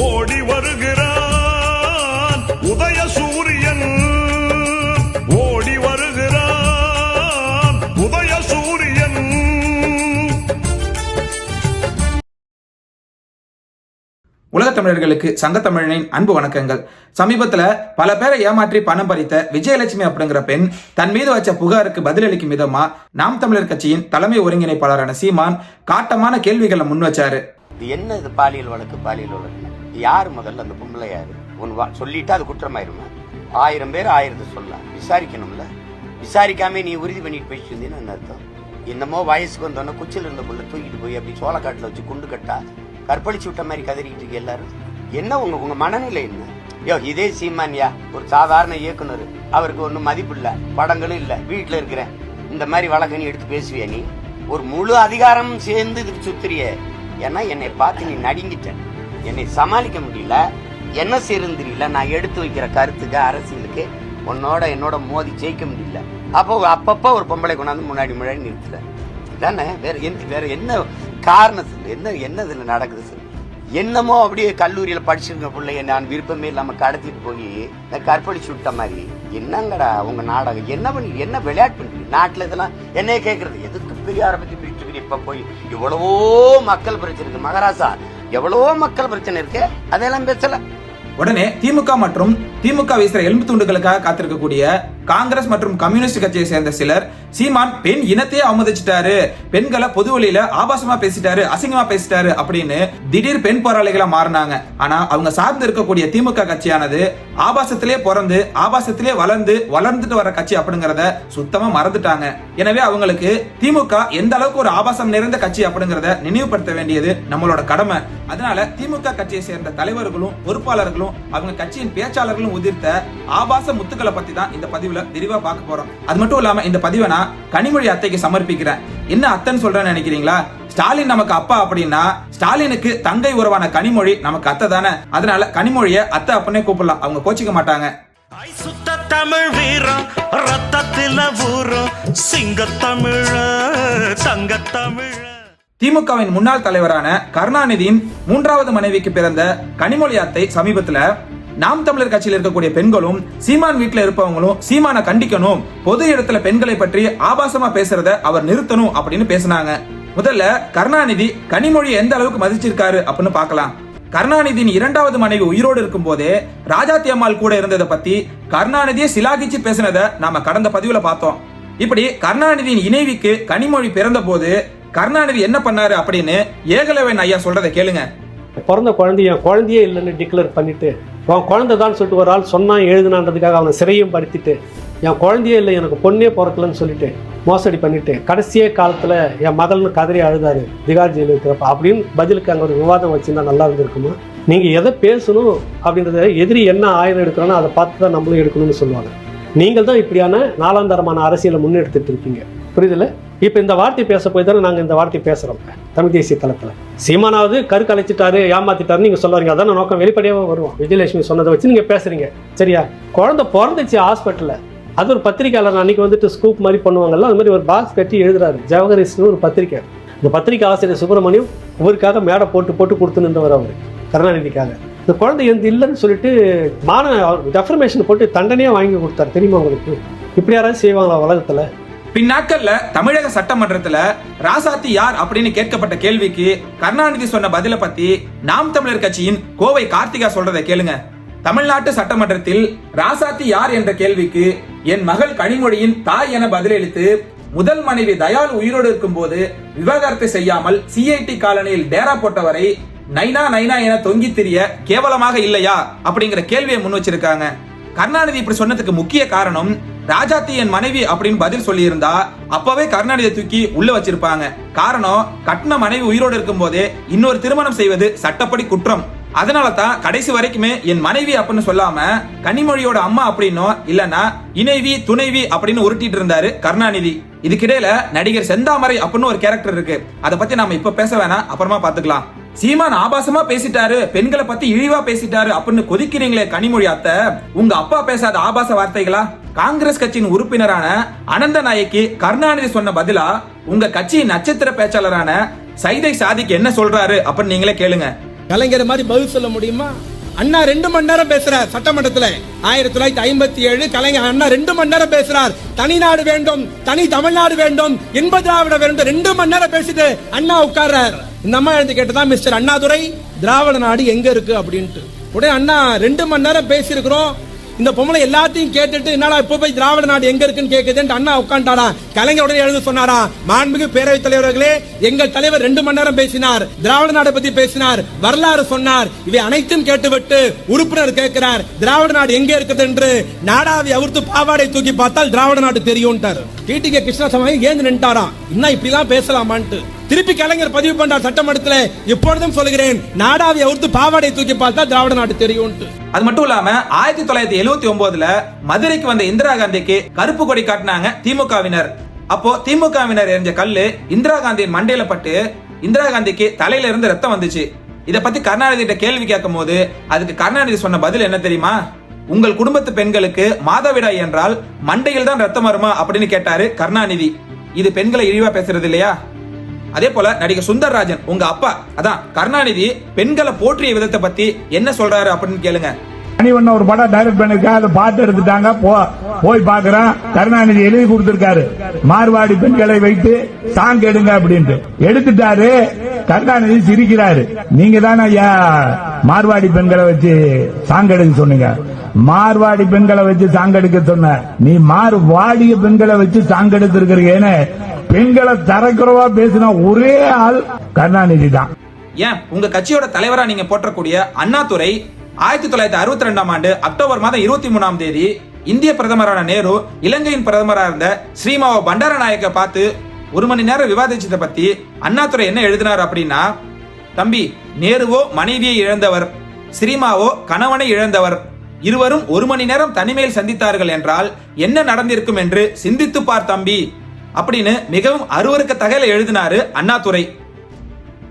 ஓடி வருகிறான் உதய சூரியன். ஓடி வருகிறான் உதய சூரியன். உலகத் தமிழர்களுக்கு சங்கத்தமிழனின் அன்பு வணக்கங்கள். சமீபத்துல பல பேரை ஏமாற்றி பணம் பறித்த விஜயலட்சுமி அப்படிங்கிற பெண் தன் மீது வச்ச புகாருக்கு பதிலளிக்கும் விதமா நாம் தமிழர் கட்சியின் தலைமை ஒருங்கிணைப்பாளரான சீமான் காட்டமான கேள்விகளை முன் வச்சாரு. இது என்ன இது பாலியல் வழக்கு பாலியல் வழக்கு யார் முதல்ல அந்த பொம்பளை யார்? ஒன்று வா சொல்லிட்டு அது குற்றமாயிருமா? ஆயிரம் பேர் ஆயிரத்தை சொல்லலாம். விசாரிக்கணும்ல. விசாரிக்காம நீ உறுதி பண்ணிட்டு போயிட்டு இருந்தீன்னு அர்த்தம்? என்னமோ வயசுக்கு வந்தோன்னே குச்சில் இருந்த புள்ள தூக்கிட்டு போய் அப்படி சோளக்காட்டில் வச்சு குண்டு கட்டா கற்பழிச்சு விட்ட மாதிரி கதறிக்கிட்டு இருக்கு எல்லாரும்? என்ன உங்க உங்க மனநிலை என்ன? யோ இதே சீமான்யா ஒரு சாதாரண இயக்குனர். அவருக்கு ஒன்றும் மதிப்பு இல்லை படங்களும் இல்லை வீட்டில் இருக்கிறேன். இந்த மாதிரி வழக்கு நீ எடுத்து பேசுவியா நீ? ஒரு முழு அதிகாரம் சேர்ந்து இதுக்கு சுத்துறிய ஏன்னா என்னை பார்த்து நீ நடுங்கிட்ட. என்னை சமாளிக்க முடியல. என்ன செய்யறது தெரியல. நான் எடுத்து வைக்கிற கருத்துக்கு அரசியலுக்கு உன்னோட என்னோட மோதி ஜெயிக்க முடியல. அப்போ அப்பப்போ ஒரு பொம்பளை கொண்டாந்து முன்னாடி முன்னாடி நிறுத்தல இதானே? வேற என்ன வேற என்ன காரணம் சொல்லு? என்ன என்ன இதில் நடக்குது சொல்லு? என்னமோ அப்படியே கல்லூரியில் படிச்சிருக்க பிள்ளைய நான் விருப்பமே இல்லாமல் கடத்திட்டு போய் நான் கற்பழிச்சு விட்ட மாதிரி. என்னங்கடா உங்க நாடகம்? என்ன பண்ணி என்ன விளையாட்டு பண்ணி நாட்டில் இதெல்லாம் என்னைய கேட்கறது எதுக்கு பெரியார பற்றி பிரிச்சு இப்போ போய் இவ்வளவோ மக்கள் பிரச்சனை இருக்கு. மகாராசா எவ்வளவோ மக்கள் பிரச்சனை இருக்கு அதெல்லாம் பேசல. உடனே திமுக மற்றும் திமுக வீசுற எலும்பு துண்டுகளுக்காக காத்திருக்கக்கூடிய காங்கிரஸ் மற்றும் கம்யூனிஸ்ட் கட்சியை சேர்ந்த சிலர் சீமான் பெண் இனத்தையே அவமதிச்சிட்டாரு பெண்களை பொது வழியில ஆபாசமா பேசிட்டாரு அசிங்கமா பேசிட்டாரு அப்படின்னு திடீர் பெண் போராளிகளா மாறினாங்க. ஆனா அவங்க சார்ந்து இருக்கக்கூடிய திமுக கட்சியானது ஆபாசத்திலே பிறந்து ஆபாசத்திலே வளர்ந்து வளர்ந்துட்டு வர கட்சி அப்படிங்கறத சுத்தமா மறந்துட்டாங்க. எனவே அவங்களுக்கு திமுக எந்த அளவுக்கு ஒரு ஆபாசம் நிறைந்த கட்சி அப்படிங்கறத நினைவுபடுத்த வேண்டியது நம்மளோட கடமை. அதனால திமுக கட்சியை சேர்ந்த தலைவர்களும் பொறுப்பாளர்களும் அவங்க கட்சியின் பேச்சாளர்களும் உதிர்த்த ஆபாச முத்துக்களை பத்தி தான் இந்த பதிவுல விரிவா பார்க்க போறோம். அது மட்டும் இல்லாம இந்த பதிவை நான் கனிமொழி அத்தைக்கு சமர்ப்பிக்கிறேன். என்ன அத்தைன்னு சொல்றேன்னு நினைக்கிறீங்களா? ஸ்டாலின் நமக்கு அப்பா அப்படின்னா ஸ்டாலினுக்கு தங்கை உறவான கனிமொழி நமக்கு அத்தை தானே. அதனால கனிமொழிய அத்தை அப்பனே கூப்பிடலாம். அவங்க கோச்சிக்க மாட்டாங்க. சுத்த தமிழ் வீரம் ரத்தத்தில ஊறும். சிங்க தமிழ தங்க தமிழ. திமுகவின் முன்னாள் தலைவரான கருணாநிதியின் மூன்றாவது மனைவிக்கு பிறந்த கனிமொழி அத்தை சமீபத்துல நாம் தமிழர் கட்சியில் இருக்கக்கூடிய பெண்களும் சீமான் வீட்டுல இருப்பவங்களும் சீமானை கண்டிக்கணும். பொது இடத்துல பெண்களை பற்றி ஆபாசமா பேசுறத அவர் நிறுத்தணும் அப்படின்னு பேசினாங்க. முதல்ல கருணாநிதி கனிமொழி எந்த அளவுக்கு மதிச்சிருக்காரு அப்படின்னு பார்க்கலாம். கருணாநிதியின் இரண்டாவது மனைவி உயிரோடு இருக்கும் போதே ராஜாத்தி அம்மாள் கூட இருந்ததை பத்தி கருணாநிதியை சிலாகிச்சு பேசினதை நாம கடந்த பதிவுல பார்த்தோம். இப்படி கருணாநிதியின் இணைவிக்கு கனிமொழி பிறந்த போது கருணாநிதி என்ன பண்ணாரு அப்படின்னு ஏகலவன் ஐயா சொல்றதை கேளுங்க. பிறந்த குழந்தைய குழந்தையே இல்லைன்னு டிக்ளேர் பண்ணிட்டு உன் குழந்தை தான் சொல்லிட்டு ஒரு ஆள் சொன்னான் எழுதுனான்றதுக்காக அவனை சிறையும் படுத்திட்டு என் குழந்தையே இல்லை எனக்கு பொண்ணே பிறக்கலன்னு சொல்லிட்டு மோசடி பண்ணிட்டு கடைசியே காலத்தில் என் மகள்னு கதறி அழுதாரு திகார் ஜெயில் இருக்கிறப்ப. அப்படின்னு பதிலுக்கு அங்கே ஒரு விவாதம் வச்சுருந்தா நல்லா இருந்திருக்குமா? நீங்கள் எதை பேசணும் அப்படின்றத எதிரி என்ன ஆயுதம் எடுக்கிறோன்னா அதை பார்த்து தான் நம்மளும் எடுக்கணும்னு சொல்லுவாங்க. நீங்கள் தான் இப்படியான நாலாந்தரமான அரசியலை முன்னெடுத்துட்டு இருக்கீங்க. புரியுதுல இப்போ இந்த வார்த்தை பேச போய் தானே நாங்கள் இந்த வார்த்தை பேசுகிறோம் தமிழ் தேசிய தளத்தில். சீமானாவது கரு கலைச்சிட்டாரு ஏமாத்திட்டாரு நீங்கள் சொல்ல வரீங்க. அதான் நோக்கம்? வெளிப்படையாக வருவோம். விஜயலட்சுமி சொன்னதை வச்சு நீங்கள் பேசுகிறீங்க சரியா? குழந்தை பிறந்துச்சு ஹாஸ்பிட்டலில் அது ஒரு பத்திரிக்கையாளர் அன்னைக்கு வந்துட்டு ஸ்கூப் மாதிரி பண்ணுவாங்கல்ல அது மாதிரி ஒரு பாக்ஸ் கட்டி எழுதுறாரு. ஜவஹரிஸ்னு ஒரு பத்திரிக்கை. இந்த பத்திரிக்கை ஆசிரியர் சுப்பிரமணியம் இவருக்காக மேடை போட்டு போட்டு கொடுத்து நின்றவர் அவர் கருணாநிதிக்காக. இந்த குழந்தை எந்த இல்லைன்னு சொல்லிட்டு மான டெஃபர்மேஷன் போட்டு தண்டனையாக வாங்கி கொடுத்தாரு. தெரியுமா உங்களுக்கு? இப்படி யாராவது செய்வாங்களா உலகத்தில்? பின்னாட்கள்ல தமிழக சட்டமன்றத்துல ராசாத்தி யார் அப்படின்னு கேட்கப்பட்ட கேள்விக்கு கருணாநிதி சொன்ன பதில பத்தி நாம் தமிழர் கட்சியின் கோவை கார்த்திகா சொல்றதை கேளுங்க. தமிழ்நாட்டு சட்டமன்றத்தில் ராசாத்தி யார் என்ற கேள்விக்கு என் மகள் கனிமொழியின் தாய் என பதிலளித்து முதல் மனைவி தயால் உயிரோடு இருக்கும்போது விவாகரத்து செய்யாமல் சிஐடி காலனியில் டேரா போட்டவரை நைனா நைனா என தொங்கி திரிய கேவலமாக இல்லையா? அப்படிங்கிற கேள்வியை முன் வச்சிருக்காங்க. கருணாநிதி இப்படி சொன்னதுக்கு முக்கிய காரணம் ராஜாத்தி என் மனைவி அப்படின்னு பதில் சொல்லியிருந்தா அப்பவே கருணாநிதியை தூக்கி உள்ள வச்சிருப்பாங்க. காரணம் கட்டின மனைவி உயிரோடு இருக்கும் போதே இன்னொரு திருமணம் செய்வது சட்டப்படி குற்றம். அதனால தான் கடைசி வரைக்குமே என் மனைவி அப்படின்னு சொல்லாம கனிமொழியோட அம்மா அப்படின்னோ இல்லனா இணைவி துணைவி அப்படின்னு உருட்டிட்டு இருந்தாரு கருணாநிதி. இதுக்கிடையில நடிகர் செந்தாமரை அப்படின்னு ஒரு கேரக்டர் இருக்கு. அதை பத்தி நாம இப்ப பேச வேணாம். அப்புறமா பாத்துக்கலாம் சீமான் ஆபாசமா பேசிட்டாரு. பெண்களை பத்தி இழிவா பேசிட்டாரு அப்படின்னு கொதிக்கிறீங்களே கனிமொழி அத்தை. உங்க அப்பா பேசாத ஆபாச வார்த்தைகளா? காங்கிரஸ் கட்சியின் உறுப்பினரான அனந்த நாயக்கி கருணாநிதி சொன்ன பதிலா உங்க கட்சியின் நட்சத்திர பேச்சாளரான சைதை சாதிக்கு என்ன சொல்றாரு அப்படின்னு நீங்களே கேளுங்க. கலைஞர் மாதிரி பதில் சொல்ல முடியுமா? அண்ணா ரெண்டு மணி நேரம் பேசுறார் சட்டமன்றத்துல. ஆயிரத்தி தொள்ளாயிரத்தி ஐம்பத்தி ஏழு கலைஞர் அண்ணா ரெண்டு மணி நேரம் பேசுறார். தனிநாடு வேண்டும் தனி தமிழ்நாடு வேண்டும் இன்ப திராவிட வேண்டும். ரெண்டு மணி நேரம் பேசிட்டு அண்ணா உட்கார்றார். இந்த அம்மா எழுந்து கேட்டதான் மிஸ்டர் அண்ணாதுரை? திராவிட நாடு எங்க இருக்கு அப்படின்ட்டு. உடனே அண்ணா ரெண்டு மணி நேரம் பேசியிருக்கிறோம். இந்த பொம்பளை எல்லாத்தையும் கேட்டுட்டு என்னடா இப்ப போய் திராவிட நாடு எங்க இருக்குன்னு கேக்குதுன்னு அண்ணா உட்காந்துட்டாரா கலைஞர் உடனே எழுந்து சொன்னாரா மாண்புமிகு பேரவைத் தலைவர்களே எங்கள் தலைவர் ரெண்டு மணி நேரம் பேசினார் திராவிட நாடை பத்தி பேசினார் வரலாறு சொன்னார் இவை அனைத்தும் கேட்டுவிட்டு உறுப்பினர் கேட்கிறார் திராவிட நாடு எங்க இருக்குது என்று நாடாவை அவுர்த்து பாவாடை தூக்கி பார்த்தால் திராவிட நாடு தெரியும் டிடிகே கிருஷ்ணசாமி ஏந்து நின்ட்டாராம் இன்னும் இப்படிலாம் பேசலாமான்ட்டு. திருப்பி கலைஞர் பதிவு பண்றார் சட்டமன்றத்தில் எப்பொழுதும் சொல்கிறேன் நாடாவை அவுத்து பாவாடை தூக்கி பார்த்தா திராவிட நாடு தெரியும் அது மட்டும் இல்லாம ஆயிரத்தி தொள்ளாயிரத்தி எழுபத்தி ஒன்பதுல மதுரைக்கு வந்த இந்திரா காந்திக்கு கருப்பு கொடி காட்டினாங்க திமுகவினர். அப்போ திமுகவினர் எரிஞ்ச கல்லு இந்திரா காந்தியின் மண்டையில பட்டு இந்திரா காந்திக்கு தலையில இருந்து ரத்தம் வந்துச்சு. இத பத்தி கருணாநிதி கேள்வி கேட்கும் போது அதுக்கு கருணாநிதி சொன்ன பதில் என்ன தெரியுமா? உங்கள் குடும்பத்து பெண்களுக்கு மாதவிடாய் என்றால் மண்டையில் தான் ரத்தம் வருமா அப்படின்னு கேட்டாரு கருணாநிதி. இது பெண்களை இழிவா பேசுறது இல்லையா? அதே போல நடிகர் சுந்தர்ராஜன் உங்க அப்பா அதான் கருணாநிதி பெண்களை போற்றிய விதத்தை பத்தி என்ன சொல்றாரு அப்படின்னு கேளுங்க. மணிவண்ண ஒரு படம் டைரக்ட் பண்ணிருக்கா அதை பார்த்து எடுத்துட்டாங்க போ போய் பாக்குறேன் கருணாநிதி எழுதி கொடுத்திருக்காரு. மார்வாடி பெண்களை வைத்து சாங் எடுங்க அப்படின்ட்டு. எடுத்துட்டாரு கருணாநிதி சிரிக்கிறாரு. நீங்க தானே ஐயா மார்வாடி பெண்களை வச்சு சாங் எடுக்க சொன்னீங்க. மார்வாடி பெண்களை வச்சு சாங் எடுக்க சொன்ன. நீ மார்வாடிய பெண்களை வச்சு சாங் எடுத்திருக்கிறீங்கன்னு பெண்களை தரக்குறவா பேசினா ஒரே ஆள் கருணாநிதி தான். ஏன்? உங்க கட்சியோட தலைவரா நீங்க போற்றக்கூடிய அண்ணாதுரை ஆயிரத்தி தொள்ளாயிரத்தி அறுபத்தி ரெண்டாம் ஆண்டு அக்டோபர் மாதம் இருபத்தி மூணாம் தேதி இந்திய பிரதமரான நேரு இலங்கையின் பிரதமராக இருந்த ஸ்ரீமாவோ பண்டாரநாயக்க பார்த்து ஒரு மணி நேரம் விவாதிச்சதை பத்தி அண்ணாதுரை என்ன எழுதினார் அப்படின்னா தம்பி நேருவோ மனைவியை இழந்தவர் ஸ்ரீமாவோ கணவனை இழந்தவர் இருவரும் ஒரு மணி நேரம் தனிமையில் சந்தித்தார்கள் என்றால் என்ன நடந்திருக்கும் என்று சிந்தித்து பார் தம்பி. அப்படின்னு மிகவும் அருவருக்க தகவலை எழுதினாரு அண்ணாதுரை.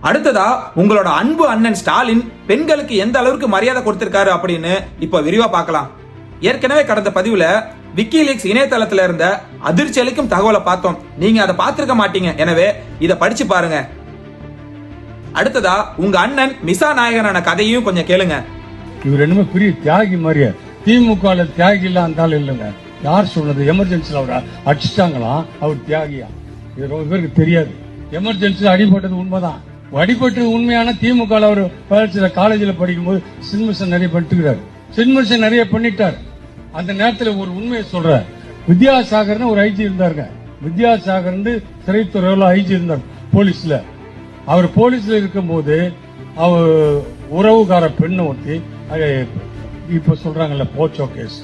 அடுத்ததா உங்களோட அன்பு அண்ணன் ஸ்டாலின் பெண்களுக்கு எந்த அளவுக்கு மரியாதை கொடுத்திருக்காரு அப்படின்னு இப்போ விரிவா பார்க்கலாம். ஏற்கனவே கடந்த பதிவுல விக்கிலீக்ஸ் இணையதளத்துல இருந்த அதிர்ச்சி அளிக்கும் தகவலை பார்த்தோம். நீங்க அதை பார்த்திருக்க மாட்டீங்க. எனவே இதை படிச்சு பாருங்க. அடுத்ததா உங்க அண்ணன் மிசா நாயகனான கதையும் கொஞ்சம் கேளுங்க. இவர் என்னமோ பெரிய தியாகி மாதிரியா? திமுக தியாகி இல்ல அந்த ஆள் இல்லைங்க. யார் சொன்னது எமர்ஜென்சியில் அவரை அடிச்சிட்டாங்களாம் அவர் தியாகியா? இது ரொம்ப பேருக்கு தெரியாது. எமர்ஜென்சியில் அடிபட்டது உண்மைதான். அடிபட்டது உண்மையான திமுக அவர் சில காலேஜில் படிக்கும்போது சின்மிஷன் நிறைய பண்ணிட்டுக்கிறாரு சின்மிஷன் நிறைய பண்ணிட்டார். அந்த நேரத்தில் ஒரு உண்மையை சொல்றார். வித்யாசாகர்னு ஒரு ஐஜி இருந்தாருங்க. வித்யாசாகர்னு சிறைத்துறையில் ஐஜி இருந்தார் போலீஸில். அவர் போலீஸில் இருக்கும்போது அவர் உறவுகார பெண்ணை ஒட்டி இப்போ சொல்கிறாங்கல்ல போச்சோ கேஸ்.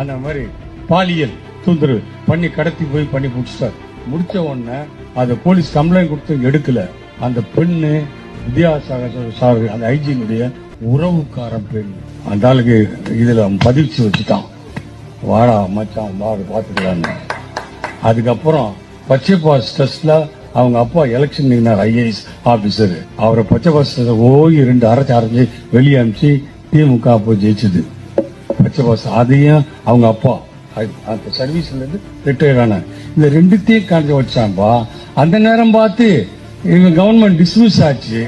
அந்த மாதிரி பாலியல் தொந்தரவு பண்ணி கடத்தி போய் பண்ணி முடிச்சிட்டார். முடிச்ச உடனே அதை போலீஸ் கம்ப்ளைண்ட் கொடுத்து எடுக்கல. அந்த பெண்ணு வித்யாசாகர் சார் அந்த ஐஜியினுடைய உறவுக்கார பெண். அந்த ஆளுக்கு இதுல பதிச்சு வச்சுட்டான். வாடா மச்சான் வாடு பாத்துக்கலான்னு அதுக்கப்புறம் பச்சை பாஸ் டெஸ்ட்ல அவங்க அப்பா எலெக்ஷன் நின்னார் ஐஏஎஸ் ஆபீசர் அவரை பச்சை பாஸ் ஓய் ரெண்டு அரைச்சி அரைஞ்சு வெளியே அனுப்பிச்சு திமுக அப்போ ஜெயிச்சது. பச்சை பாஸ் அதையும் அவங்க அப்பா அந்த சர்வீஸ்லேருந்து ரிட்டையர் ஆனார் இந்த ரெண்டுத்தையும் காஞ்ச வச்சாம்பா அந்த நேரம் பார்த்து இவங்க கவர்மெண்ட் டிஸ்மிஸ் ஆச்சு.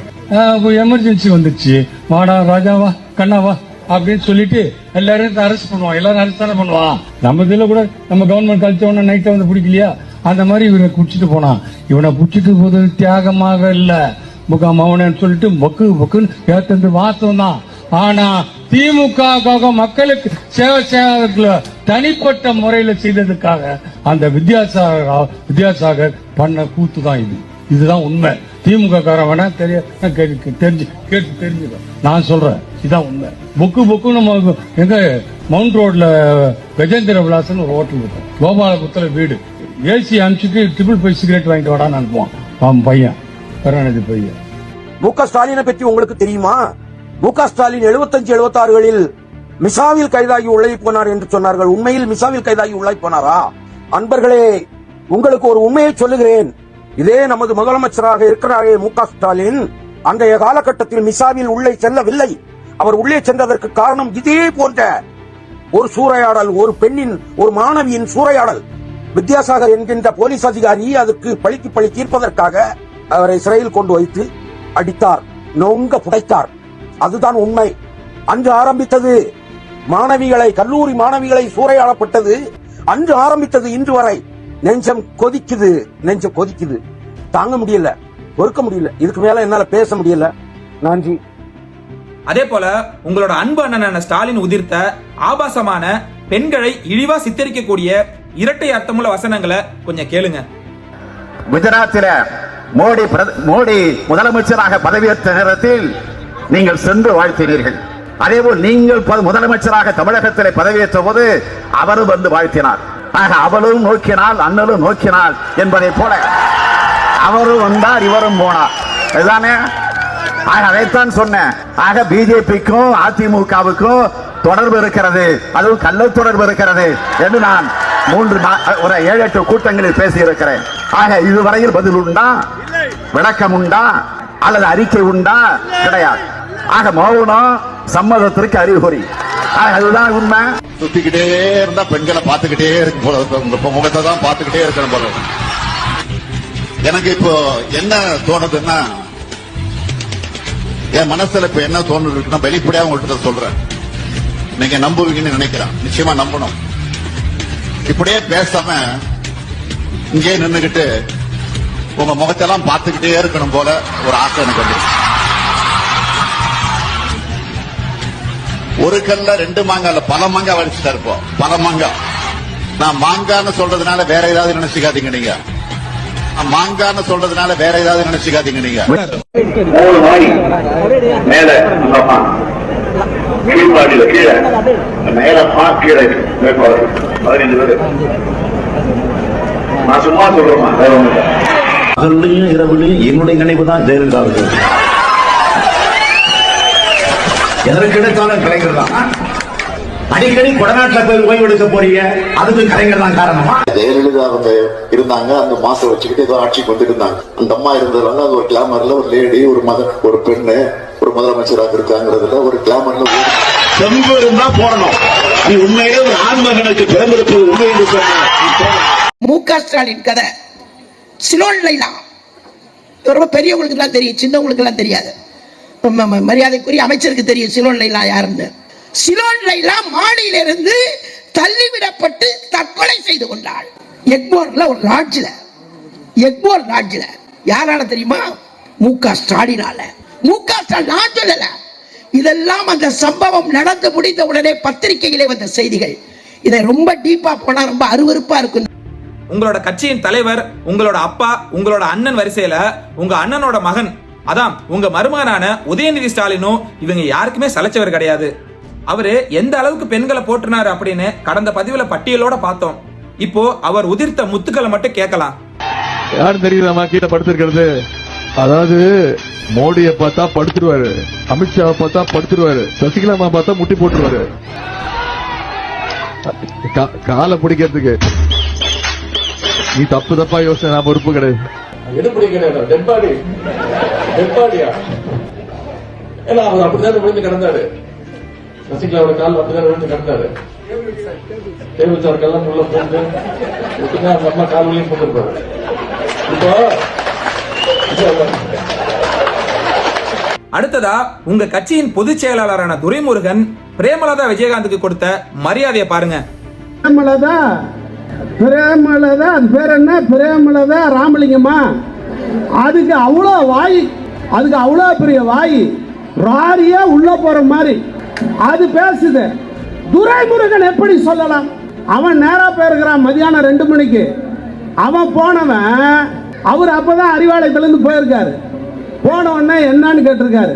எமர்ஜென்சி வந்துச்சு. வாடா ராஜாவா கண்ணாவா அப்படின்னு சொல்லிட்டு எல்லாரும் அரெஸ்ட் பண்ணுவான். எல்லாரும் அரெஸ்ட் தானே பண்ணுவான். நம்ம இதில் கூட நம்ம கவர்மெண்ட் கழிச்ச உடனே நைட்டை வந்து பிடிக்கலையா? அந்த மாதிரி இவனை குடிச்சிட்டு போனான். இவனை குடிச்சிட்டு போது தியாகமாக இல்லை. முகாம் மௌனன்னு சொல்லிட்டு மொக்கு மொக்குன்னு ஏத்தந்து வாசம் தான். ஆனா திமுக மக்களுக்கு சேவை செய்யாதவர்கள தனிப்பட்ட முறையில செய்ததுக்காக அந்த வித்யாசாகர் வித்யாசாகர் பண்ண கூத்து தான் இது. இதுதான் உண்மை. திமுக காரவனா தெரிய தெரிஞ்சு கேட்டு தெரிஞ்சுக்கோ நான் சொல்றேன் இதுதான் உண்மை. புக்கு புக்கு நம்ம எங்க மவுண்ட் ரோட்ல கஜேந்திர விலாசன் ஒரு ஹோட்டல் இருக்கும் கோபாலபுரத்துல வீடு. ஏசி அனுப்பிச்சுட்டு ட்ரிபிள் ஃபைவ் சிகரெட் வாங்கிட்டு வாடான்னு அனுப்புவான். அவன் பையன். கருணாநிதி பையன். மு க ஸ்டாலினை பற்றி உங்களுக்கு தெரியுமா? மு க ஸ்டாலின் எழுபத்தஞ்சு எழுபத்தாறுகளில் மிசாவில் கைதாகி உள்ளே போனார் என்று சொன்னார்கள். உண்மையில் மிசாவில் கைதாகி உள்ளே போனாரா? அன்பர்களே உங்களுக்கு ஒரு உண்மையை சொல்லுகிறேன். இதே நமது முதலமைச்சராக இருக்கிறாரே மு க ஸ்டாலின். அன்றைய காலகட்டத்தில் மிசாவில் உள்ளே செல்லவில்லை. அவர் உள்ளே சென்றதற்கு காரணம் இதே போன்ற ஒரு சூறையாடல் ஒரு பெண்ணின் ஒரு மாணவியின் சூறையாடல். வித்யாசாகர் என்கின்ற போலீஸ் அதிகாரி அதற்கு பழிக்கு பழி தீர்ப்பதற்காக அவரை சிறையில் கொண்டு வைத்து அடித்தார் நொங்க புடைத்தார் அதுதான் உண்மை. அன்று ஆரம்பித்தது மாணவிகளை கல்லூரி மாணவிகளை சூறையாடப்பட்டது. அன்று ஆரம்பித்தது இன்று வரை நெஞ்சம் கொதிக்குது நெஞ்சம் கொதிக்குது. தாங்க முடியல பொறுக்க முடியல. இதுக்கு மேல என்னால பேச முடியல. நன்றி. அதே போல உங்களோட அன்பு அண்ணனான ஸ்டாலின் உதிர்த்த ஆபாசமான பெண்களை இழிவா சித்தரிக்கக்கூடிய இரட்டை அர்த்தமுள்ள வசனங்களை கொஞ்சம் கேளுங்க. குஜராத்தில மோடி பிரத- மோடி முதலமைச்சராக பதவியேற்ற நேரத்தில் நீங்கள் சென்று வாழ்த்தினீர்கள். அதேபோல் நீங்கள் முதலமைச்சராக தமிழகத்தில் பதவியேற்ற போது அவரும் வந்து வாழ்த்தினார். ஆக அவளும் நோக்கினால் அண்ணலும் நோக்கினாள் என்பதை போல அவரும் வந்தார் இவரும் போனார். இதுதானே ஆக அதைத்தான் சொன்னேன். ஆக பிஜேபிக்கும் அதிமுகவுக்கும் தொடர்பு இருக்கிறது. அதுவும் கள்ள தொடர்பு இருக்கிறது என்று நான் மூன்று ஒரு ஏழு எட்டு கூட்டங்களில் பேசியிருக்கிறேன். ஆக இதுவரையில் பதில் உண்டா? விளக்கம் உண்டா? அல்லது அறிக்கை உண்டா? கிடையாது. ஆக மௌனம் சம்மதத்திற்கு அறிகுறி. அதுதான் உண்மை. சுத்திக்கிட்டே இருந்தா பெண்களை பார்த்துக்கிட்டே இருக்கு போல முகத்தை தான் பார்த்துக்கிட்டே இருக்கணும் போல எனக்கு இப்போ என்ன தோணுதுன்னா என் மனசுல இப்ப என்ன தோணுது இருக்குன்னா வெளிப்படையா உங்கள்கிட்ட சொல்றேன். நீங்க நம்புவீங்கன்னு நினைக்கிறேன். நிச்சயமா நம்பணும். இப்படியே பேசாம இங்கே நின்றுகிட்டு உங்க முகத்தெல்லாம் பார்த்துக்கிட்டே இருக்கணும் போல ஒரு ஆசை எனக்கு வந்துருச்சு. ஒரு கல்ல ரெண்டு மாங்காய் பல மாங்காய் வடிச்சுட்டா இருப்போம் பல மாங்காய். நான் மாங்கான்னு சொல்றதுனால வேற ஏதாவது நினைச்சுக்காதீங்க நீங்க. மாங்கான்னு சொல்றதுனால வேற ஏதாவது நினைச்சுக்காதீங்க நீங்க. மேல கீழே. மேல கீழே பதினைந்து பேர். நான் சும்மா சொல்றேன் பகல்லையும் இரவுலையும் என்னுடைய நினைவு தான் ஜெயலலிதாவுக்கு. எதற்கு எடுத்தாலும் கலைஞர் தான். அடிக்கடி கொடநாட்டில் போய் ஓய்வு எடுக்க போறீங்க அதுக்கு கலைஞர் தான் காரணமா? ஜெயலலிதா அவங்க இருந்தாங்க அந்த மாசம் வச்சுக்கிட்டு ஏதோ ஆட்சிக்கு வந்துட்டு இருந்தாங்க அந்த அம்மா இருந்ததுனால அது ஒரு கிளாமர்ல ஒரு லேடி ஒரு மத ஒரு பெண்ணு ஒரு முதலமைச்சராக இருக்காங்கிறதுல ஒரு கிளாமர்ல செம்பு இருந்தா போடணும். நீ உண்மையிலே ஒரு ஆண்மகனுக்கு பிறந்திருப்பது உண்மை என்று சொன்ன மு க ஸ்டாலின் கதை. சிலோன் லைலா இது ரொம்ப பெரியவங்களுக்கு எல்லாம் தெரியும் சின்னவங்களுக்கு எல்லாம் தெரியாது மரியாதைக்குரிய அமைச்சருக்கு தெரியும் சிலோன் லைலா யாருன்னு. சிலோன் லைலா மாடியிலிருந்து தள்ளிவிடப்பட்டு தற்கொலை செய்து கொண்டாள். எக்மோர்ல ஒரு லாட்ஜில் எக்மோர் லாட்ஜில். யாரால தெரியுமா? மு க ஸ்டாலினால. மு க ஸ்டாலின் நான் சொல்லல. இதெல்லாம் அந்த சம்பவம் நடந்து முடிந்த உடனே பத்திரிகையிலே வந்த செய்திகள். இதை ரொம்ப டீப்பா போனா ரொம்ப அருவருப்பா இருக்கும். உங்களோட கட்சியின் தலைவர் உங்களோட அப்பா உங்களோட அண்ணன் வரிசையில உங்க அண்ணனோட மகன். அதான் உங்க மருமகனான உதயநிதி ஸ்டாலினும் இவங்க யாருக்குமே சலைச்சவர் கிடையாது. அவரு எந்த அளவுக்கு பெண்களை போற்றுனாரு அப்படின்னு கடந்த பதிவுல பட்டியலோட பார்த்தோம். இப்போ அவர் உதிர்த்த முத்துக்களை மட்டும் கேட்கலாம். யார் தெரியுதாமா கீழே படுத்திருக்கிறது? அதாவது மோடிய பார்த்தா படுத்துருவாரு அமித்ஷாவை பார்த்தா படுத்துருவாரு சசிகலாமா பார்த்தா முட்டி போட்டுருவாரு. கா- காலை பிடிக்கிறதுக்கு. நீ தப்பு தப்பா யோசனை நான் பொறுப்பு கிடையாது. எடுப்படி கிடையாது? டெட் பாடி டெட் பாடியா ஏன்னா அவர் அப்படிதான் விழுந்து கிடந்தாரு. சசிகலாவோட கால் அப்படிதான் விழுந்து கிடந்தாரு. டேபிள் சார்க்கெல்லாம் உள்ள போட்டு விட்டுங்க அவங்க அம்மா கால் வழியும் போட்டுருப்பாரு. இப்போ இப்போ அடுத்ததா உங்க கட்சியின் பொதுச் செயலாளரான துரைமுருகன் பிரேமலதா விஜயகாந்துக்கு கொடுத்த மரியாதையை பாருங்க. பிரேமலதா பிரேமலதா அது பேர் என்ன? பிரேமலதா ராமலிங்கம்மா. அதுக்கு அவ்வளோ வாய் அதுக்கு அவ்வளோ பெரிய வாய். ராரியா உள்ள போற மாதிரி. அது பேசுது. துரைமுருகன் எப்படி சொல்லலாம்? அவன் நேரா போயிருக்கிறான் மதியானம் ரெண்டு மணிக்கு. அவன் போனவன் அவர் அப்பதான் அறிவாலயத்திலிருந்து போயிருக்காரு. போன உடனே என்னன்னு கேட்டிருக்காரு.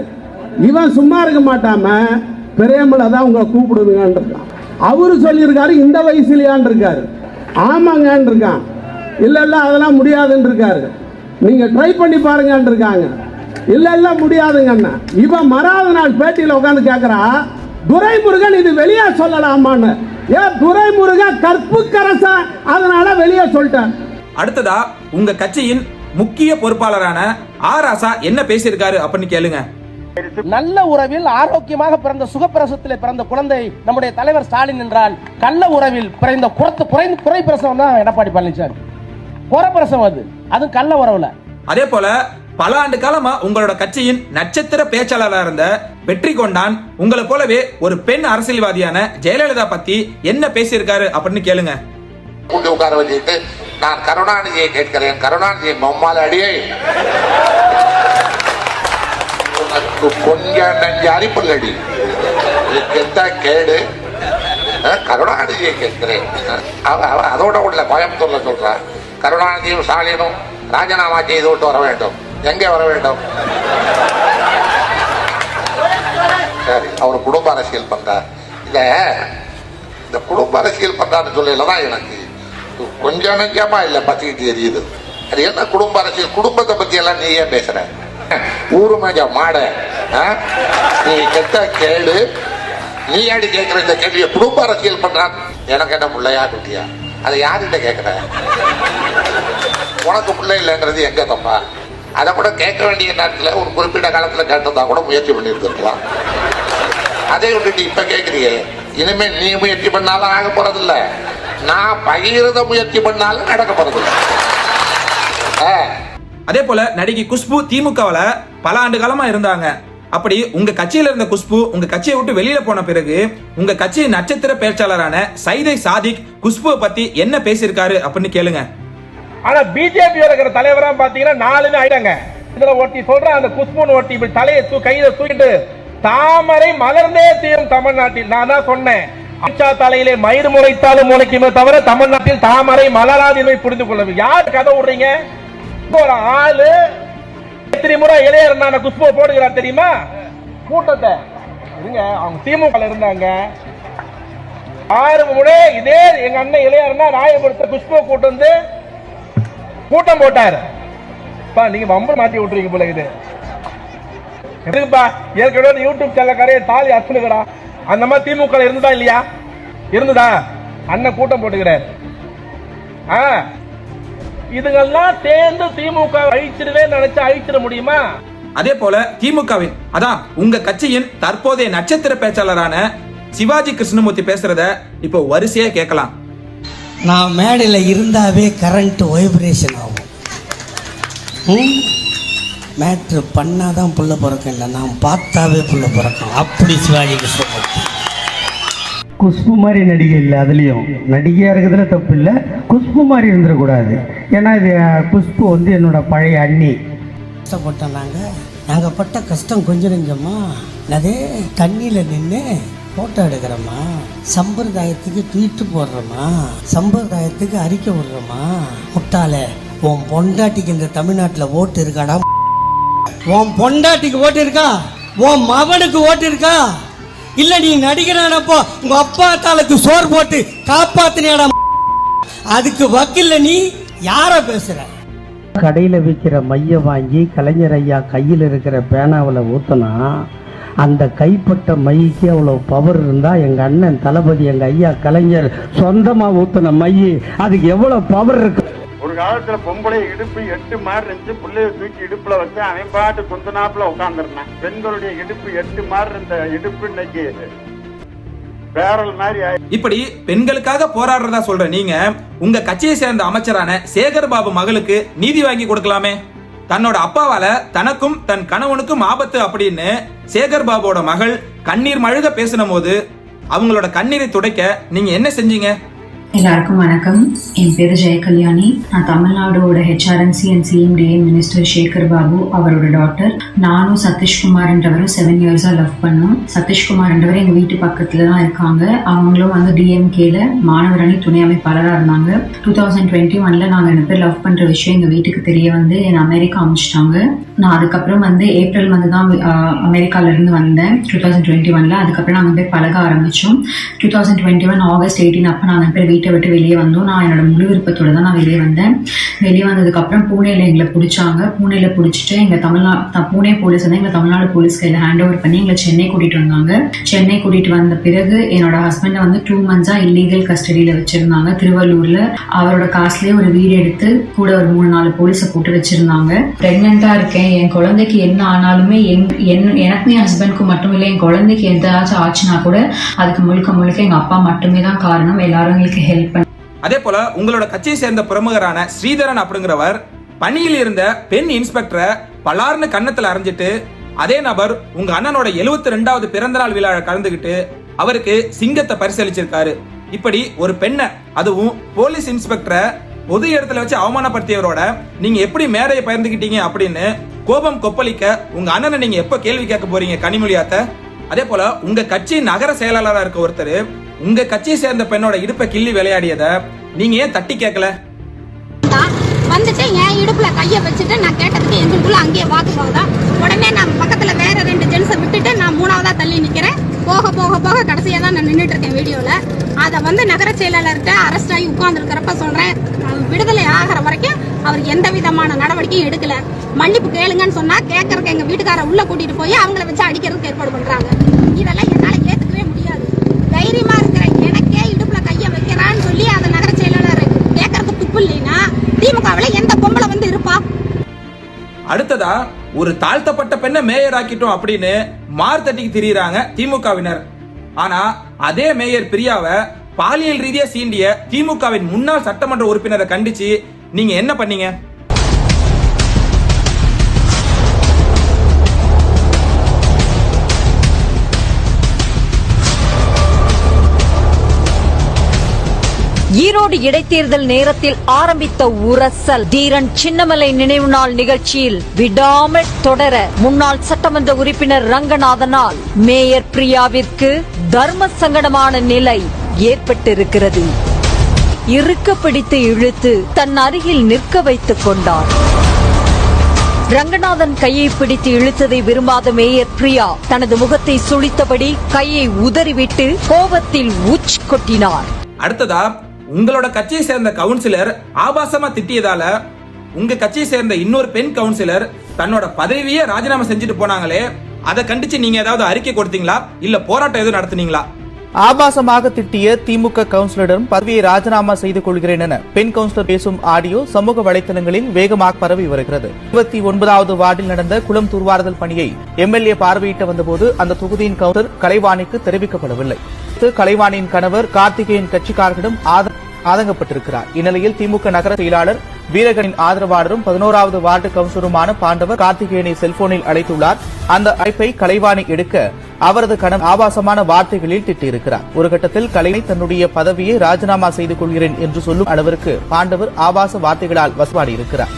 இவன் சும்மா இருக்க மாட்டாம பிரேமல தான் உங்களை கூப்பிடுதுங்கன்னு இருக்கான் அவரு சொல்லியிருக்காரு இந்த வயசுலயான் இருக்காரு ஆமாங்கன்னு இருக்கான் இல்லை இல்லை அதெல்லாம் முடியாதுன்னு இருக்காரு நீங்கள் ட்ரை பண்ணி பாருங்கன்னு இருக்காங்க இல்லை இல்லை முடியாதுங்கண்ணா. இவன் மறாத நாள் பேட்டியில் உட்காந்து கேட்குறா துரைமுருகன் இது வெளியே சொல்லலாமான்னு. ஏன் துரைமுருகன் கற்புக்கரசா? அதனால வெளியே சொல்லிட்டேன் அடுத்ததா உங்க கட்சியின் முக்கிய பொறுப்பாளரான ஆர் ராசா என்ன பேசியிருக்காரு அப்படின்னு கேளுங்க. நல்ல உறவில் ஆரோக்கியமாக பிறந்த சுகப்பிரசவத்தில் பிறந்த குழந்தை நம்முடைய தலைவர் ஸ்டாலின் என்றால் கள்ள உறவில் பிறந்த குறத்து குறைந்த குறை பிரசவம் தான் எடப்பாடி பழனிசாமி. குறை பிரசவம் அது. அது கள்ள உறவுல. அதே போல பல ஆண்டு காலமா உங்களோட கட்சியின் நட்சத்திர பேச்சாளராக இருந்த வெற்றி கொண்டான் உங்களை போலவே ஒரு பெண் அரசியல்வாதியான ஜெயலலிதா பத்தி என்ன பேசியிருக்காரு அப்படின்னு கேளுங்க. கூட்டி உட்கார வச்சுட்டு நான் கருணாநிதியை கேட்கிறேன் கருணாநிதியை மம்மால அடியே. உனக்கு கொஞ்சம் நஞ்சு அரிப்பில்லடி கேடு? கருணாநிதியை கேட்கிறேன். அவ அதோட உள்ள கோயம்புத்தூர்ல சொல்றேன் கருணாநிதியும் ஸ்டாலினும் ராஜினாமா செய்து விட்டு வர வேண்டும். எங்கே வர வேண்டும்? சரி அவர் குடும்ப அரசியல் பண்றார் இல்ல இந்த குடும்ப அரசியல் பண்றான்னு சொல்லல தான் எனக்கு கொஞ்சம் நெஞ்சமா இல்ல பத்திக்கிட்டு எரியுது அது என்ன குடும்ப அரசியல்? குடும்பத்தை பத்தி எல்லாம் நீ ஏன் பேசுற. ஊரு மேஜ மாட. ஆ? நீ கெட்ட கேடு நீ ஆடி கேட்கிற இந்த கேள்வியை? குடும்ப அரசியல் பண்றான். எனக்கு என்ன பிள்ளையா குட்டியா? அதை யார்கிட்ட கேட்கிற உனக்கு பிள்ளை இல்லைன்றது எங்க தப்பா? அதை கூட கேட்க வேண்டிய நேரத்தில் ஒரு குறிப்பிட்ட காலத்தில் கேட்டதா கூட முயற்சி பண்ணியிருக்கலாம் அதை விட்டுட்டு இப்ப கேட்குறியே இனிமே நீ முயற்சி பண்ணாலும் ஆக போறதில்ல. நான் பகிர்ந்த முயற்சி பண்ணாலும் நடக்க போறதில்லை. ஆ? அதே போல நடிகை குஷ்பு திமுகவில் பல ஆண்டு காலமா இருந்தாங்க. அப்படி உங்க கட்சியில இருந்த குஷ்பு உங்க கட்சியை விட்டு வெளியில போன பிறகு உங்க கட்சியின் நட்சத்திர பேச்சாளரான சைதை சாதிக் குஷ்புவை பத்தி என்ன பேசியிருக்காரு அப்படின்னு கேளுங்க. ஆனா பிஜேபி இருக்கிற தலைவரா பாத்தீங்கன்னா நாலுன்னு ஆயிட்டாங்க. இதுல ஒட்டி சொல்ற அந்த குஷ்புன்னு ஒட்டி இப்படி தலையை தூ கையில தூக்கிட்டு தாமரை மலர்ந்தே தீரும் தமிழ்நாட்டில். நான் தான் சொன்னேன். அமித்ஷா தலையிலே மயிர் முறைத்தாலும் முளைக்குமே தவிர தமிழ்நாட்டில் தாமரை மலராது புரிந்து கொள்ள யார் கதை விடுறீங்க? ஒரு ஆளு. எத்தனை முறை இளையர் குஷ்பு குஷ்புவை போடுகிறார் தெரியுமா? கூட்டத்தை. இருங்க அவங்க திமுக இருந்தாங்க. ஆறு முறை இதே எங்க அண்ணன் இளையர்னா ராயபுரத்தை குஷ்பு கூட்டு வந்து கூட்டம் போட்டாரு. நீங்க வம்பு மாட்டி விட்டுறீங்க போல இது. எதுக்குப்பா? ஏற்கனவே யூடியூப் சேனல்காரே தாலி அத்துனுக்கடா அந்த மாதிரி திமுக இருந்ததா இல்லையா? இருந்ததா? அண்ணன் கூட்டம் போட்டுக்கிறார். ஆ இதுங்கெல்லாம் சேர்ந்து திமுக அழிச்சிடவே நினைச்சு அழிச்சிட முடியுமா? அதே போல திமுகவின் அதான் உங்க கட்சியின் தற்போதைய நட்சத்திர பேச்சாளரான சிவாஜி கிருஷ்ணமூர்த்தி பேசுறத இப்போ வரிசையா கேட்கலாம். நான் மேடையில் இருந்தாவே கரண்ட் வைப்ரேஷன் ஆகும். மேட்ரு பண்ணாதான் புள்ள பிறக்கும் இல்லை நான் பார்த்தாவே புள்ள பிறக்கும். அப்படி சிவாஜி கிருஷ்ணமூர்த்தி. குஷ்பு மாதிரி நடிகை இல்லை அதுலேயும். நடிகையாக இருக்கிறதுல தப்பு இல்லை. குஷ்பு மாதிரி இருந்துடக்கூடாது. ஏன்னா இது குஷ்பு வந்து என்னோட பழைய அண்ணி. கஷ்டப்பட்டோம் நாங்கள் நாங்கள் பட்ட கஷ்டம் கொஞ்சம் நெஞ்சமா. அதே தண்ணியில் நின்று ஃபோட்டோ எடுக்கிறோமா? சம்பிரதாயத்துக்கு ட்வீட்டு போடுறோமா? சம்பிரதாயத்துக்கு அறிக்கை விடுறோமா? முட்டாளே உன் பொண்டாட்டிக்கு இந்த தமிழ்நாட்டில் ஓட்டு இருக்காடா? உன் பொண்டாட்டிக்கு ஓட்டு இருக்கா? உன் மகனுக்கு ஓட்டு இருக்கா? இல்ல நீ நடிகனானப்போ உங்க அப்பா தாளுக்கு சோறு போட்டு காப்பாத்தினியாடா அதுக்கு வக்கில்ல நீ யார பேசுற? கடையில் விற்கிற மைய வாங்கி கலைஞர் ஐயா கையில் இருக்கிற பேனாவில் ஊற்றினா அந்த கைப்பட்ட மைக்கு அவ்வளோ பவர் இருந்தால் எங்கள் அண்ணன் தளபதி எங்கள் ஐயா கலைஞர் சொந்தமாக ஊற்றின மை அதுக்கு எவ்வளோ பவர் இருக்கு? ஒரு காலத்துல பொம்பளை இடுப்பு எட்டு மாதிரி இருந்துச்சு பிள்ளைய தூக்கி இடுப்புல வச்சு அவன் பாட்டு குந்தனாப்புல உட்காந்துருந்தான் பெண்களுடைய இடுப்பு எட்டு மாதிரி இருந்த இடுப்பு இன்னைக்கு மாதிரி இப்படி பெண்களுக்காக போராடுறதா சொல்ற நீங்க உங்க கட்சியை சேர்ந்த அமைச்சரான சேகர் பாபு மகளுக்கு நீதி வாங்கி கொடுக்கலாமே? தன்னோட அப்பாவால தனக்கும் தன் கணவனுக்கும் ஆபத்து அப்படின்னு சேகர் பாபுவோட மகள் கண்ணீர் மழுக பேசின போது அவங்களோட கண்ணீரை துடைக்க நீங்க என்ன செஞ்சீங்க? எல்லாருக்கும் வணக்கம். என் பேர் ஜெயகல்யாணி. நான் தமிழ்நாடோட HR and CE and CMDA minister Sekar Babu அவரோட டாட்டர் நானும் சதீஷ்குமார்ன்றவரும் செவன் இயர்ஸாக லவ் பண்ணோம். சதீஷ்குமார்ன்றவர் எங்கள் வீட்டு பக்கத்தில் தான் இருக்காங்க. அவங்களும் வந்து டிஎம்கேல மாணவர் அணி துணை அமைப்பாளராக இருந்தாங்க. டூ தௌசண்ட் டுவெண்ட்டி ஒனில் நாங்கள் ரெண்டு பேர் லவ் பண்ணுற விஷயம் எங்கள் வீட்டுக்கு தெரிய வந்து என்னை அமெரிக்கா அனுப்பிச்சிட்டாங்க நான் அதுக்கப்புறம் வந்து ஏப்ரல் வந்து தான் அமெரிக்காவிலேருந்து வந்தேன். டூ தௌசண்ட் டுவெண்ட்டி ஒன்ல அதுக்கப்புறம் நாங்கள் பேர் பழக ஆரம்பித்தோம் two thousand twenty one August eighteen அப்போ நாங்கள் பேர் வீட்டை விட்டு வெளியே வந்தோம். நான் என்னோட முழு விருப்பத்தோட தான் நான் வெளியே வந்தேன். வெளியே வந்ததுக்கப்புறம் பூனேல எங்களை பிடிச்சாங்க. பூனேல பிடிச்சிட்டு எங்கள் தமிழ்நா பூனே போலீஸ் வந்து எங்கள் தமிழ்நாடு போலீஸ் கையில் ஹேண்ட் ஓவர் பண்ணி எங்களை சென்னை கூட்டிகிட்டு வந்தாங்க. சென்னை கூட்டிகிட்டு வந்த பிறகு என்னோட ஹஸ்பண்டை வந்து டூ மந்த்ஸாக இல்லீகல் கஸ்டடியில் வச்சுருந்தாங்க. திருவள்ளூரில். அவரோட காசுலேயே ஒரு வீடு எடுத்து கூட ஒரு மூணு நாலு போலீஸை போட்டு வச்சுருந்தாங்க. ப்ரெக்னெண்ட்டாக இருக்கேன். என் குழந்தைக்கு என்ன ஆனாலுமே என் என் எனக்கும் என் ஹஸ்பண்ட்க்கும் மட்டும் இல்லை என் குழந்தைக்கு எதாச்சும் ஆச்சுன்னா கூட அதுக்கு முழுக்க முழுக்க எங்கள் அப்பா மட்டுமே தான் காரணம். எல்லாரும் எங்களுக்கு ஹெல்ப் பண்ண. அதே போல உங்களோட கட்சியை சேர்ந்த பிரமுகரான ஸ்ரீதரன் அப்படிங்கிறவர் பணியில் இருந்த பெண் இன்ஸ்பெக்டரை பலார்னு கன்னத்துல அரைஞ்சிட்டு அதே நபர் உங்க அண்ணனோட 72வது ரெண்டாவது பிறந்தநாள் விழாவை கலந்துகிட்டு அவருக்கு சிங்கத்தை பரிசளிச்சிருக்காரு. இப்படி ஒரு பெண்ணை அதுவும் போலீஸ் இன்ஸ்பெக்டரை பொது இடத்துல வச்சு அவமானப்படுத்தியவரோட நீங்க எப்படி மேடையை பகிர்ந்துக்கிட்டீங்க அப்படின்னு கோபம் கொப்பளிக்க உங்க அண்ணனை நீங்க எப்ப கேள்வி கேட்க போறீங்க கனிமொழியாத்த அதே போல உங்க கட்சி நகர செயலாளராக இருக்க ஒருத்தர் உங்க கட்சியை சேர்ந்த பெண்ணோட இடுப்பை கிள்ளி விளையாடியத நீங்க ஏன் தட்டி கேட்கல வந்துட்டு என் இடுப்புல கைய வச்சுட்டு நான் கேட்டதுக்கு எங்களுக்குள்ள அங்கேயே வாக்குவாதம் உடனே நான் பக்கத்துல வேற ரெண்டு ஜென்ஸை விட்டுட்டு நான் மூணாவதா தள்ளி நிக்கிறேன். போக போக போக கடைசியா தான் நான் நின்றுட்டு இருக்கேன் வீடியோல. அதை வந்து நகர செயலாளர்கிட்ட அரெஸ்ட் ஆகி உட்கார்ந்துருக்கிறப்ப சொல்றேன். விடுதலை ஆகிற வரைக்கும் அவர் எந்த விதமான நடவடிக்கையும் எடுக்கல. மன்னிப்பு கேளுங்கன்னு சொன்னா கேட்கறதுக்கு எங்க வீட்டுக்கார உள்ள கூட்டிட்டு போய் அவங்கள வச்சு அடிக்கிறதுக்கு ஏற்பாடு பண்றாங்க. இதெல்லாம் என்னால ஏத்துக்கவே முடியாது. தைரியமா இருக்கிற எனக்கே இடுப்புல கைய வைக்கிறான்னு சொல்லி அந்த நகர செயலாளர் கேட்கறதுக்கு துப்பு இல்லைன்னா திமுகவுல எந்த பொம்பளை வந்து இருப்பா? அடுத்ததா ஒரு தாழ்த்தப்பட்ட பெண்ணை மேயர் ஆக்கிட்டோம் அப்படின்னு மார்த்தட்டிக்கு திரியுறாங்க திமுகவினர். ஆனா அதே மேயர் பிரியாவை பாலியல் ரீதியா சீண்டிய திமுகவின் முன்னாள் சட்டமன்ற உறுப்பினரை கண்டிச்சு நீங்க என்ன பண்ணீங்க? ஈரோடு இடைத்தேர்தல் நேரத்தில் ஆரம்பித்த உரசல் தீரன் சின்னமலை நினைவு நாள் நிகழ்ச்சியில் விடாமல் தொடர முன்னாள் சட்டமன்ற உறுப்பினர் ரங்கநாதனால் மேயர் பிரியாவிற்கு தர்ம சங்கடமான நிலை ஏற்பட்டிருக்கிறது. இறுக்க பிடித்து இழுத்து தன் அருகில் நிற்க வைத்துக் கொண்டார். ரங்கநாதன் கையை பிடித்து இழுத்ததை விரும்பாத மேயர் பிரியா தனது முகத்தை சுளித்தபடி கையை உதறிவிட்டு கோபத்தில் உச் கொட்டினார். அடுத்ததா உங்களோட கட்சியை சேர்ந்த கவுன்சிலர் ஆபாசமா திட்டியதால உங்க கட்சியை சேர்ந்த இன்னொரு பெண் கவுன்சிலர் தன்னோட பதவியே ராஜினாமா செஞ்சுட்டு போனாங்களே அதை கண்டிச்சு நீங்க ஏதாவது அறிக்கை கொடுத்தீங்களா? இல்ல போராட்டம் எதுவும் நடத்துனீங்களா? ஆபாசமாக திட்டிய திமுக கவுன்சிலரிடம் பதவியை ராஜினாமா செய்து கொள்கிறேன் என பெண் கவுன்சிலர் பேசும் ஆடியோ சமூக வலைதளங்களில் வேகமாக பரவி வருகிறது. இருபத்தி ஒன்பதாவது வார்டில் நடந்த குளம் தூர்வாறுதல் பணியை எம்எல்ஏ பார்வையிட்டு வந்தபோது அந்த தொகுதியின் கவுன்சிலர் கலைவாணிக்கு தெரிவிக்கப்படவில்லை. குறித்து கலைவாணியின் கணவர் கார்த்திகேயன் கட்சிக்காரர்களிடம் ஆதங்கப்பட்டிருக்கிறார். இந்நிலையில் திமுக நகர செயலாளர் வீரகனின் ஆதரவாளரும் பதினோராவது வார்டு கவுன்சிலருமான பாண்டவர் கார்த்திகேயனை செல்போனில் அழைத்துள்ளார். அந்த அழைப்பை கலைவாணி எடுக்க அவரது கணவர் ஆபாசமான வார்த்தைகளில் திட்டியிருக்கிறார். ஒரு கட்டத்தில் கலைஞை தன்னுடைய பதவியை ராஜினாமா செய்து கொள்கிறேன் என்று சொல்லும் அளவிற்கு பாண்டவர் ஆபாச வார்த்தைகளால் வசப்பாடியிருக்கிறார்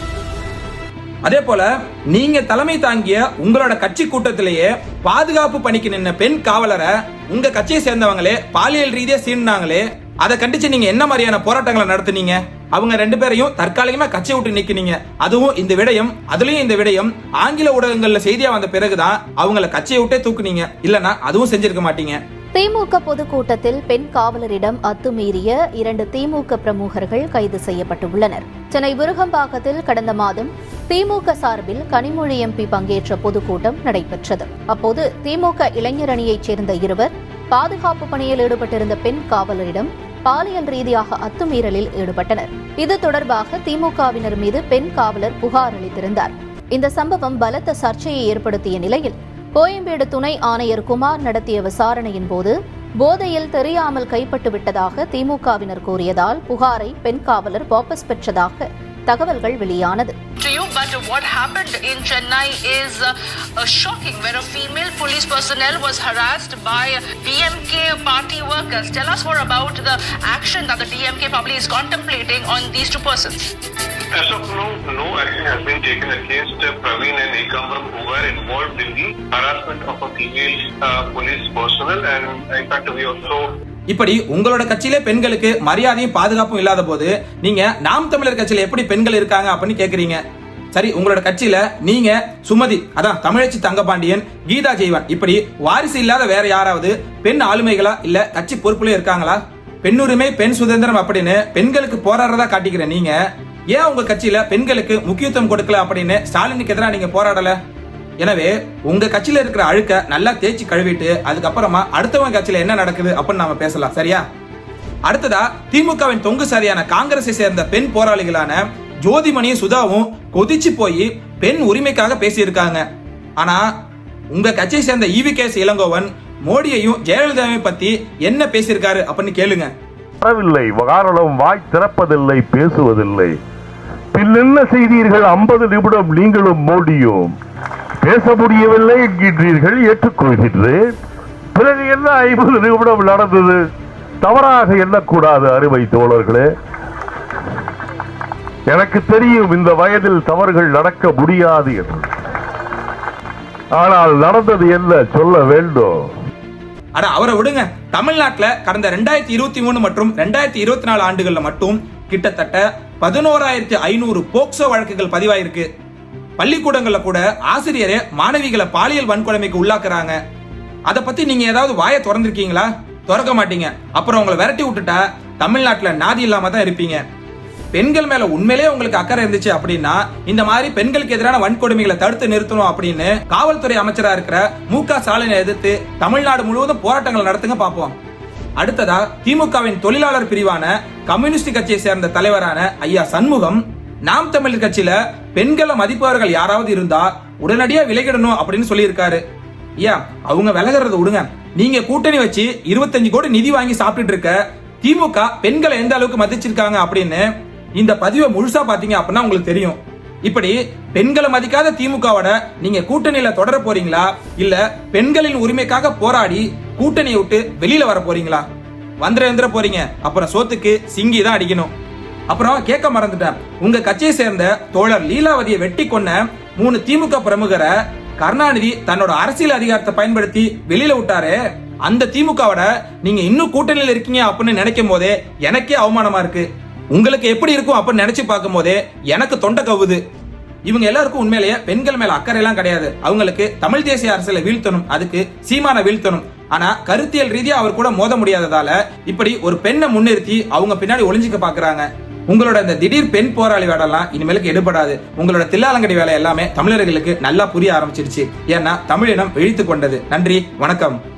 அதே போல நீங்க தலைமை தாங்கிய உங்களோட கட்சி கூட்டத்திலேயே பாதுகாப்பு பணிக்கு நின்ன பெண் காவலரை உங்க கட்சியை சேர்ந்தவங்களே பாலியல் ரீதியா சீண்டாங்களே அதை கண்டிச்சு நீங்க என்ன மாதிரியான போராட்டங்களை நடத்துனீங்க? அவங்க ரெண்டு பேரையும் தற்காலிகமா கட்சியை விட்டு நீக்கினீங்க. அதுவும் இந்த விடயம் அதுலயும் இந்த விடயம் ஆங்கில ஊடகங்கள்ல செய்தியா வந்த பிறகுதான் அவங்கள கட்சியை விட்டே தூக்குனீங்க. இல்லனா அதுவும் செஞ்சிருக்க மாட்டீங்க. திமுக பொதுக்கூட்டத்தில் பெண் காவலரிடம் அத்துமீறிய இரண்டு திமுக பிரமுகர்கள் கைது செய்யப்பட்டுள்ளனர். சென்னை விருகம்பாக்கத்தில் கடந்த மாதம் திமுக சார்பில் கனிமொழி எம்பி பங்கேற்ற பொதுக்கூட்டம் நடைபெற்றது. அப்போது திமுக இளைஞரணியைச் சேர்ந்த இருவர் பாதுகாப்பு பணியில் ஈடுபட்டிருந்த பெண் காவலரிடம் பாலியல் ரீதியாக அத்துமீறலில் ஈடுபட்டனர். இது தொடர்பாக திமுகவினர் மீது பெண் காவலர் புகார் அளித்திருந்தார். இந்த சம்பவம் பலத்த சர்ச்சையை ஏற்படுத்திய நிலையில் கோயம்பேடு துணை ஆணையர் குமார் நடத்திய விசாரணையின் போது போதையில் தெரியாமல் கைப்பட்டு விட்டதாக திமுகவினர் கூறியதால் புகாரை பெண் காவலர் வாபஸ் பெற்றதாக தகவல்கள் வெளியானது. But what happened in Chennai is uh, uh, shocking, where a female police personnel was harassed by DMK party workers. Tell us more about the action that the DMK party is contemplating on these two persons. As of now, no action has been taken against uh, Praveen and Ekambram who were involved in the harassment of a female uh, police personnel and in fact we also இப்படி உங்களோட கட்சியிலே பெண்களுக்கு மரியாதையும் பாதுகாப்பும் இல்லாத போது நீங்க நாம் தமிழர் கட்சியில எப்படி பெண்கள் இருக்காங்க அப்படின்னு கேக்குறீங்க சரி உங்களோட கட்சியில நீங்க சுமதி அதான் தமிழச்சி தங்கபாண்டியன் கீதா ஜெய்வன் இப்படி வாரிசு இல்லாத வேற யாராவது பெண் ஆளுமைகளா இல்ல கட்சி பொறுப்புல இருக்காங்களா? பெண்ணுரிமை பெண் சுதந்திரம் அப்படின்னு பெண்களுக்கு போராடுறதா காட்டிக்கிற நீங்க ஏன் உங்க கட்சியில பெண்களுக்கு முக்கியத்துவம் கொடுக்கல அப்படின்னு ஸ்டாலினுக்கு எதிராக நீங்க போராடல? எனவே உங்க கட்சியில இருக்கிற அழுக்க நல்லா தேய்ச்சி கழுவிட்டு அதுக்கப்புறமா அடுத்தவங்க கட்சியில என்ன நடக்குது அப்படின்னு நாம பேசலாம் சரியா? அடுத்ததா திமுகவின் தொங்கு சாரியான காங்கிரஸை சேர்ந்த பெண் போராளிகளான ஜோதிமணியும் சுதாவும் கொதிச்சு போய் பெண் உரிமைக்காக பேசியிருக்காங்க. ஆனா உங்க கட்சியை சேர்ந்த இவி கேஸ் இளங்கோவன் மோடியையும் ஜெயலலிதாவை பத்தி என்ன பேசியிருக்காரு அப்படின்னு கேளுங்க. வரவில்லை காரணம் வாய் திறப்பதில்லை பேசுவதில்லை. பின் என்ன செய்தீர்கள்? ஐம்பது நிமிடம் நீங்களும் மோடியும் பேச முடியவில்லை என்கின்றீர்கள் ஏற்றுக்கொள்கின்றேன். பிறகு என்ன ஐம்பது நிமிடம் நடந்தது? தவறாக எண்ணக்கூடாது அறுவை தோழர்களே. எனக்கு தெரியும் இந்த வயதில் தவறுகள் நடக்க முடியாது என்று. ஆனால் நடந்தது என்ன சொல்ல வேண்டும்? அட அவரை விடுங்க. தமிழ்நாட்டில் கடந்த ரெண்டாயிரத்தி இருபத்தி மூணு மற்றும் ரெண்டாயிரத்தி இருபத்தி நாலு ஆண்டுகளில் மட்டும் கிட்டத்தட்ட பதினோராயிரத்தி ஐநூறு போக்சோ வழக்குகள் பதிவாயிருக்கு. பள்ளிக்கூடங்களில் கூட ஆசிரியரே மாணவிகளை பாலியல் வன்கொடுமைக்கு உள்ளாக்குறாங்க. அதை பத்தி நீங்க ஏதாவது வாயை திறந்திருக்கீங்களா? திறக்க மாட்டீங்க. அப்புறம் உங்களை விரட்டி விட்டுட்டா தமிழ்நாட்டில் நாதி இல்லாம தான் இருப்பீங்க. பெண்கள் மேல உண்மையிலே உங்களுக்கு அக்கறை இருந்துச்சு அப்படின்னா இந்த மாதிரி பெண்களுக்கு எதிரான வன்கொடுமைகளை தடுத்து நிறுத்தணும் அப்படின்னு காவல்துறை அமைச்சரா இருக்கிற மு க ஸ்டாலினை எதிர்த்து தமிழ்நாடு முழுவதும் போராட்டங்கள் நடத்துங்க பார்ப்போம். அடுத்ததா திமுகவின் தொழிலாளர் பிரிவான கம்யூனிஸ்ட் கட்சியை சேர்ந்த தலைவரான ஐயா சண்முகம் நாம் தமிழர் கட்சியில பெண்களை மதிப்பவர்கள் யாராவது இருந்தா உடனடியா விலகிடணும் அப்படின்னு சொல்லியிருக்காரு. ஐயா அவங்க விலகிறத விடுங்க. நீங்க கூட்டணி வச்சு இருபத்தஞ்சு கோடி நிதி வாங்கி சாப்பிட்டுட்டு இருக்க திமுக பெண்களை எந்த அளவுக்கு மதிச்சிருக்காங்க அப்படின்னு இந்த பதிவை முழுசா பாத்தீங்க அப்படின்னா உங்களுக்கு தெரியும். இப்படி பெண்களை மதிக்காத திமுகவோட நீங்க கூட்டணியில தொடர போறீங்களா? இல்ல பெண்களின் உரிமைக்காக போராடி கூட்டணியை விட்டு வெளியில வர போறீங்களா? வந்துட எந்திர போறீங்க. அப்புறம் சோத்துக்கு சிங்கி தான் அடிக்கணும். அப்புறம் கேட்க மறந்துட்டேன். உங்க கட்சியை சேர்ந்த தோழர் லீலாவதியை வெட்டி கொன்ன மூணு திமுக பிரமுகரை கருணாநிதி தன்னோட அரசியல் அதிகாரத்தை பயன்படுத்தி வெளியில விட்டாரு. அந்த திமுகவோட நீங்க இன்னும் கூட்டணியில் இருக்கீங்க அப்படின்னு நினைக்கும் போதே எனக்கே அவமானமா இருக்கு. உங்களுக்கு எப்படி இருக்கும் அப்ப நினைச்சு பார்க்கும் போதே எனக்கு தொண்டை கவுது இவங்க எல்லாருக்கும் உண்மையிலேயே பெண்கள் மேல அக்கறை எல்லாம் கிடையாது. அவங்களுக்கு தமிழ் தேசிய அரசியல வீழ்த்தணும் அதுக்கு சீமான வீழ்த்தணும். ஆனா கருத்தியல் ரீதியா அவர் கூட மோத முடியாததால இப்படி ஒரு பெண்ணை முன்னிறுத்தி அவங்க பின்னாடி ஒளிஞ்சிக்க பாக்குறாங்க. உங்களோட இந்த திடீர் பெண் போராளி வேடெல்லாம் இனிமேலுக்கு எடுபடாது. உங்களோட தில்லாலங்கடி வேலை எல்லாமே தமிழர்களுக்கு நல்லா புரிய ஆரம்பிச்சிருச்சு. ஏன்னா தமிழினம் இழித்து கொண்டது. நன்றி வணக்கம்.